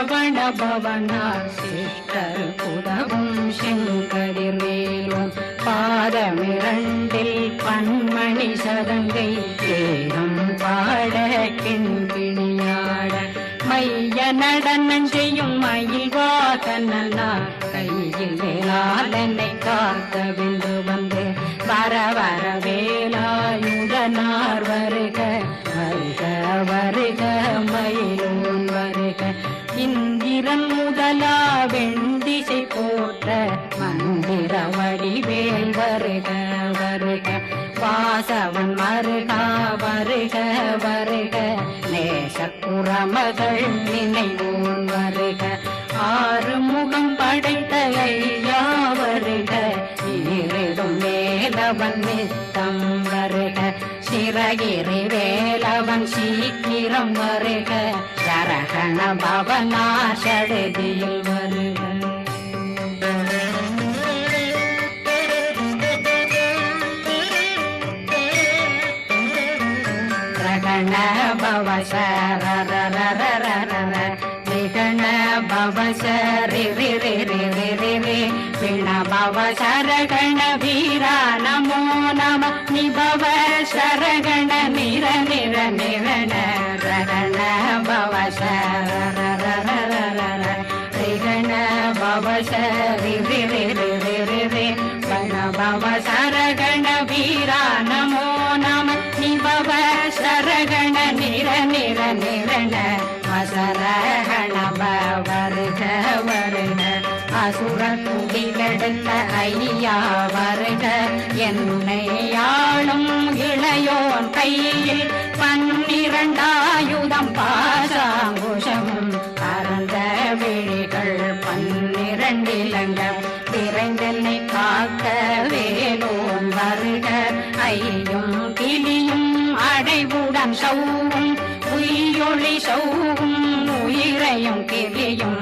சரவண பவனா sister புதவும் செங்கதிர் மேலும் பாதமிரண்டில் பண்மணி சதங்கை carrom பாட கிண்கிணியாட மைய நடனம் செய்யும் மயில் வாகனா கையில் வேளாளனை காக்க விந்து வந்து வர வர வேலாயுதனார் வருக வருக. இந்திரன் முதலா வெண்டிசை போற்ற மந்திர வடிவேல் வருக வருக. வாசவன் மருகா வருக வருக. நேசக்குறமகள் நினைவோன் வருக. ஆறு முகம் படைத்த ஐயா வருக. ஈரிடும் மேலவன் நித்தம் வருக வேலவன் சீக்கிரம் வருக. சரகண பவனா சடுதியில் வருக ரகண பவ சரரரரரரர நிபவ சரகண வீரா நமோ நம நிபவ சரகண நிர நிர நிரண அசுர குடிலெடுத்த ஐயா வருக என்னை ஆளும் இளையோன் கையில் பன்னிரண்டாயுதம் பாசாங்குஷம் பரந்த விழிகள் பன்னிரண்டிலங்க விரைந்தனை காக்க வேலோன் வருக ஐயும் கிளியும் அடைவுடன் சௌவும் உயிரொளி சௌவும் உயிரையும் கிளியும்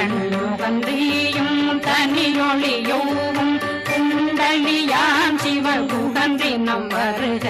ஒளிரும் சண்முகந்தியும் தனியொளியோவும் குண்டலியான் சிவகுகந்தினம் வருக.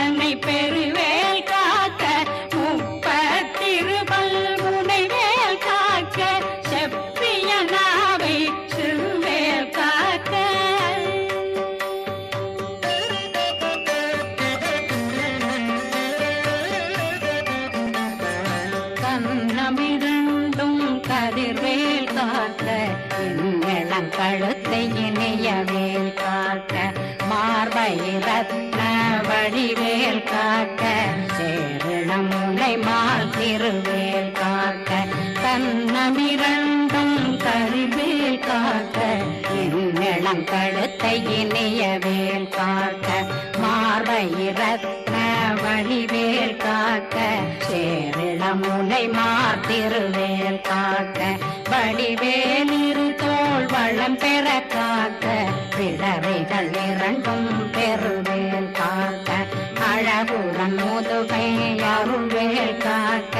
பெருமை பெரு மன்னன் கழுத்தை இணைய வேல் காக்க மார்பயிரத்ன வழிவேல் காக்க சேரிளமுனை மார்த்திருவேல் காக்க வடிவேலிரு தோல் வளம் பெற காக்க பிறவைகள் இரண்டும் பெருவேல் காக்க அழகுடன் முதுகை அருள்வேல் காக்க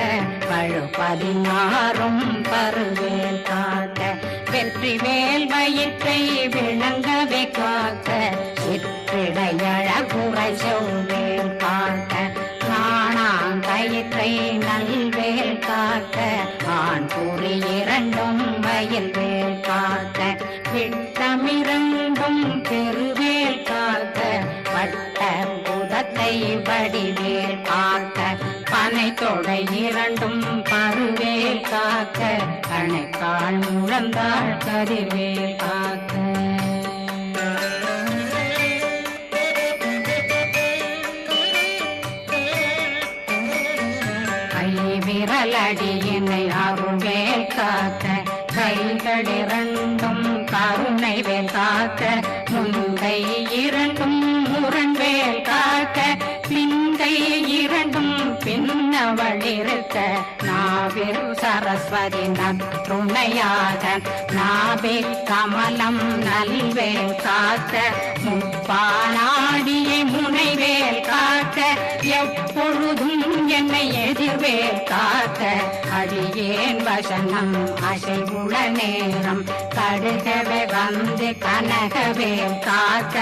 பழு பதினாறும் பருவேல் காக்க. வெற்றி வேல் வயிற்றை விளங்கவே காக்க இத்திடையழகுரை சொல்வேல் காக்க நாணாங்கயிற்றை நல்வேல் காக்க ஆண் கூறி இரண்டும் வயல் வேல் காக்க விட்டமிரண்டும் பெருவேல் காக்க வட்ட புதத்தை வடிவேல் காக்க பனை தொடை இரண்டும் கால் முழந்தாள் கதிர்வேல் காக்க. கை விரலடியினை அருள்வேல் காக்க. கைகளிரண்டும் கருணை வேல் காக்க. முந்தை இரண்டும் முரண்வேல் காக்க. பிந்தை பின்னவளிருக்க நாவிரு சரஸ்வதி நத்துணையாக நாவே கமலம் நல்வேல் காக்க முப்பானாடியை முனைவேல் காக்க எப்பொழுதும் என்னை எதிர்வேல் காக்க. அடியேன் வசனம் அசைவுள நேரம் கடுகவே வந்து கனகவேல் காக்க.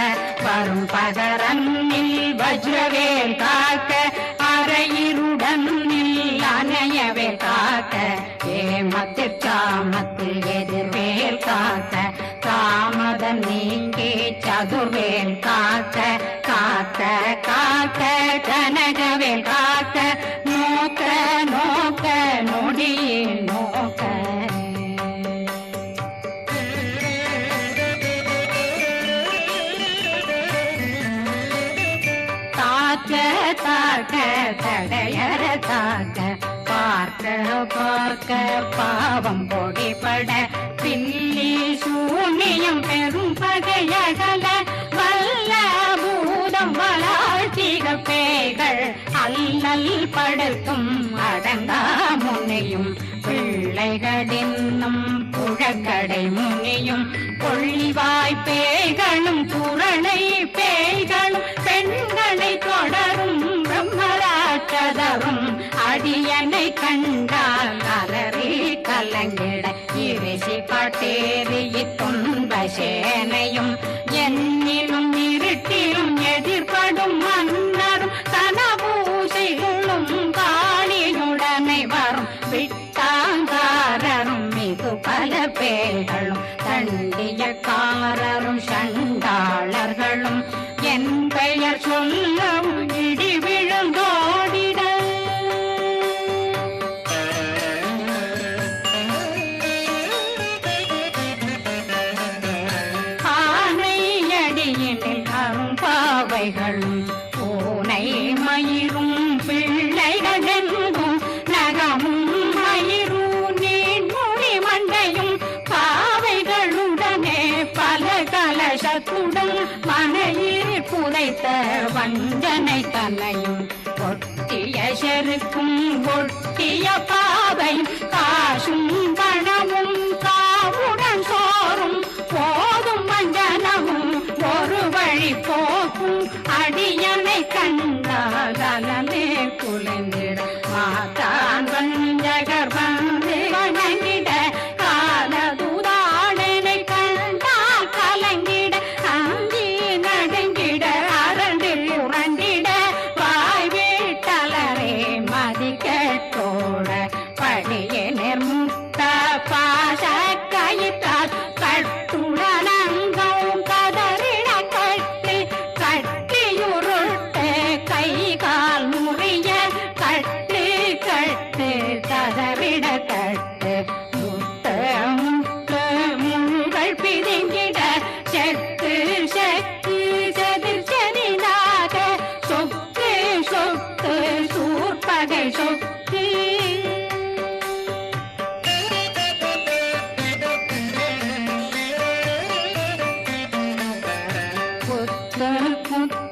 வரும் பகரன்னில் வஜ்ரவேல் காக்க காக்க ஏமத்திற்காமத்து அல்லல் அடங்கா முனையும். பிள்ளைகளின்னும் புழக்கடை முனியும். கொள்ளிவாய் பேய்களும் புரணை பேய்களும் பெண்களை தொடரும் பிரம்மராட்டதரும் அடியனை கண்டால் அலறி கலங்கிட இரிசி காட்டேறி துன்ப சேனையும். என்னிலும் இருட்டிலும் எதிர்படும் வரும் மிகு பல பேர்களும் கலசத்துடன் புதைத்த வஞ்சனை தலையும் ஒட்டிய செருக்கும் ஒட்டிய பாவையும் காசும் பணமும்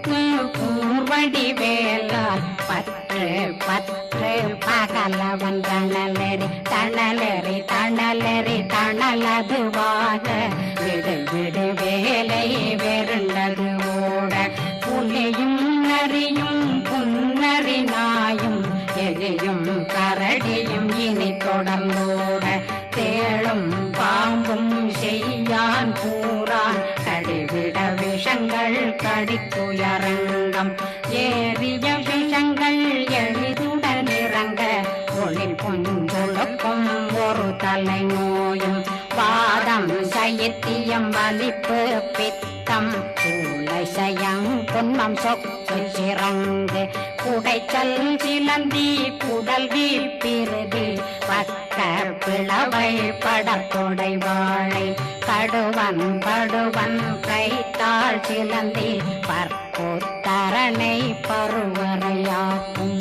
புத்து பூர்வடி வேலால் பற்று பற்று பகலவன் தணலெறி தணலரி தணலரி தணலதுவாக. விடு விடு வேலை வெருண்டது ஓட புலியும் நரியும் புன்னரி நாயும் எலியும் கரடியும் இனி தொடர்ந்தோட. விஷங்கள் ஏறிய விஷங்கள் எளிதுடன் இறங்க. ஒளில் பொங்கொழுக்கும் ஒரு தலை நோயும். வாதம் சைத்தியம் வலிப்பு பித்தம். சூளை சயம் புன்மம் சொக்கு சிறங்கு குடைச்சல் சிலந்தி குடல் வீப்பிருதி பக்க பிளவை படத்தொடை வாழை. கடுவன் படுவன் கை கைத்தாள் சிலந்தி பற்புத்தரணை பருவரையாகும்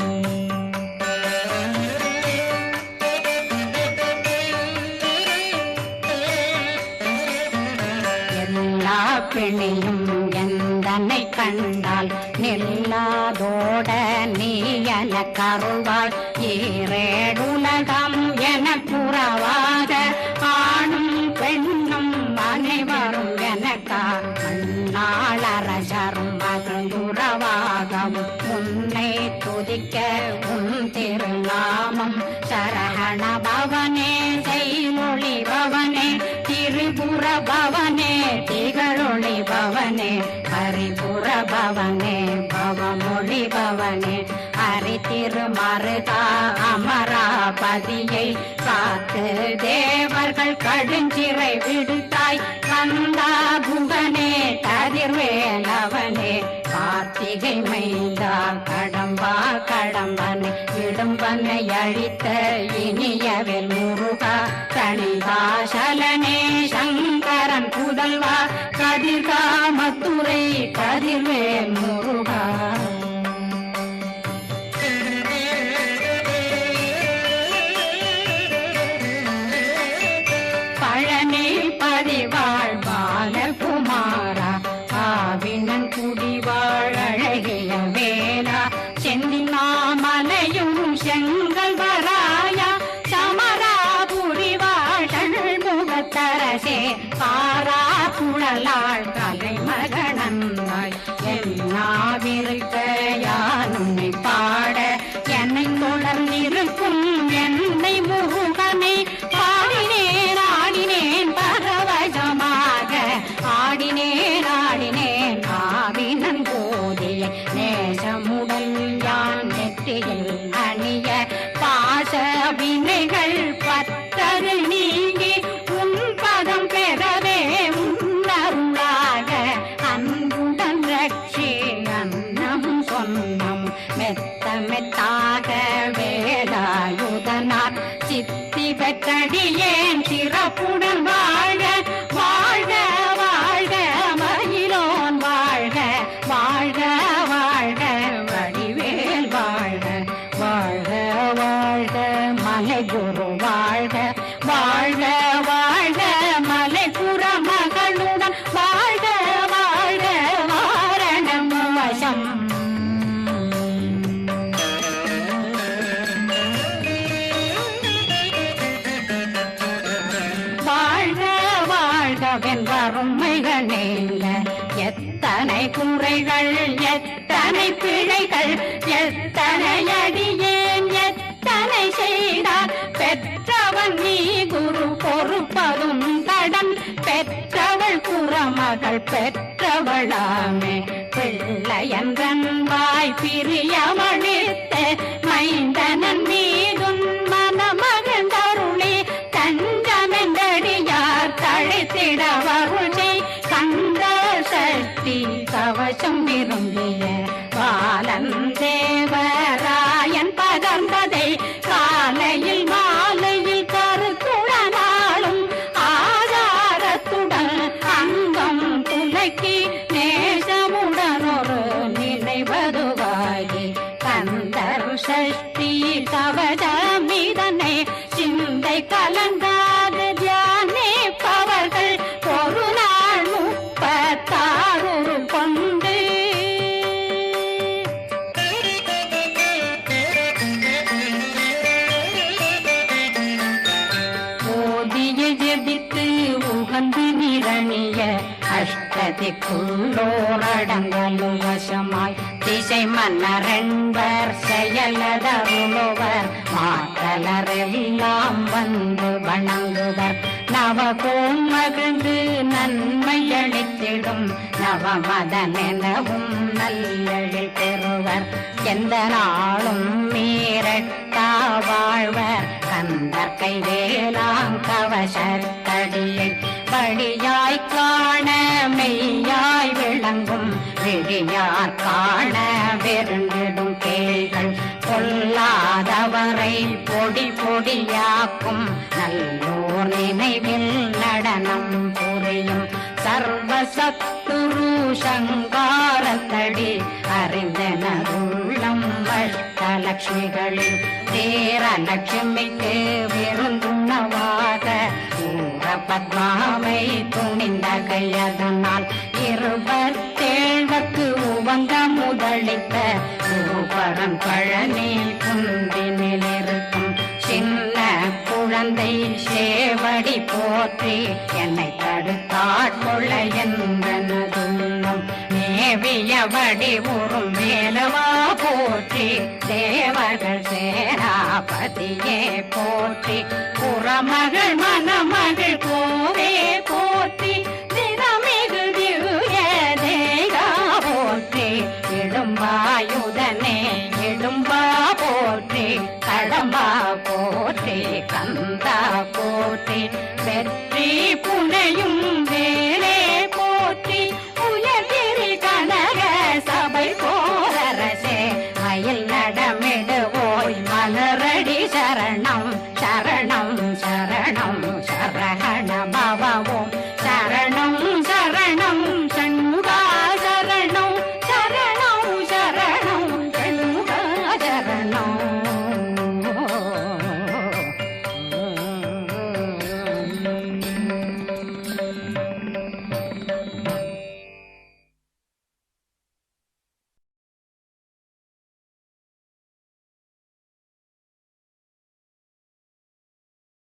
எல்லா பிணியும் எந்தனை கண்டால் நில்லாதோட நீ என கருவாய் ஏறேடுலகம் என புறவாக நாளரசரும் மகிழ்ந்துறவாகவும் உன்னை துதிக்க உன் திருநாமம். சரகண பவனே செய்மொழி பவனே திரிபுர பவனே திகழொளி பவனே ஹரிபுர பவனே பவமொழி பவனே. ஹரி அமராபதியை காத்து தேவர்கள் கடுஞ்சிறை விடுத்தாய். கந்தா குகனே கதிர்வேலவனே கார்த்திகை மைந்தா கடம்பா கடம்பனை இடும்பனை அழித்த இனியவில் முருகா தனிகாசலனே சங்கரன் புதல்வா கதிர்காமத்துறை கதிர்வேல் முருகா கடலாழ்ந்த எத்தனை குறைகள் எத்தனை பிழைகள் எத்தனை அடியேன் எத்தனை செய்தார்? பெற்றவன் நீ குரு பொறுப்பதும் கடன். பெற்றவள் குறமகள் பெற்றவளாமே. பிள்ளையன்றன் வாய் பிரியமளித்த மைந்தனன் மீதுன் चंबी रंगी அஷ்டதிக்குள்ளோரடங்கலும் வசமாய் திசை மன்னரென்பர் செயலதருளுவர் மாற்றலரெல்லாம் வந்து வணங்குவர். நவகோம் மகிழ்ந்து நன்மை அளித்திடும் நவமதனெனவும் நல்லெழில் பெறுவர். எந்த நாளும் மீறட்டா வாழ்வர். கந்தற்கை வேளாங் கவசத்தடியை வழியாய் காண மெய்யாய் விளங்கும் விழியார் காண வெருண்டிடும் கேள்கள் கொல்லாதவரை பொடி பொடியாக்கும் நல்லோர் நினைவில் நடனம் புரியும் சர்வசத்துரு சங்காரத்தடி அறிந்தனருள்ளம் அஷ்டலட்சுமிகளில் தேரலட்சுமிக்கு விருந்துணவாக பத்மாவை துணிந்த கையதனால் இருபத்தேழ்வக்கு உவங்க முதலித்த குருபரன் பழனி குந்தினில் இருக்கும் சின்ன குழந்தை சேவடி போற்றி என்னை தடுத்தாட்கொள்ள என்பனதுள்ளம் மேவிய வடிவுறும் வேலவா போற்றி தேவர்கள் சேராபதியே போற்றி. புறமகள் மணமகள் கோவே போற்றி தினமிகு தேகா போற்றி. இடும்பாயுதனே இடும்பா போற்றி. கடம்பா போற்றி கந்தா போற்றி. வெற்றி புனையும்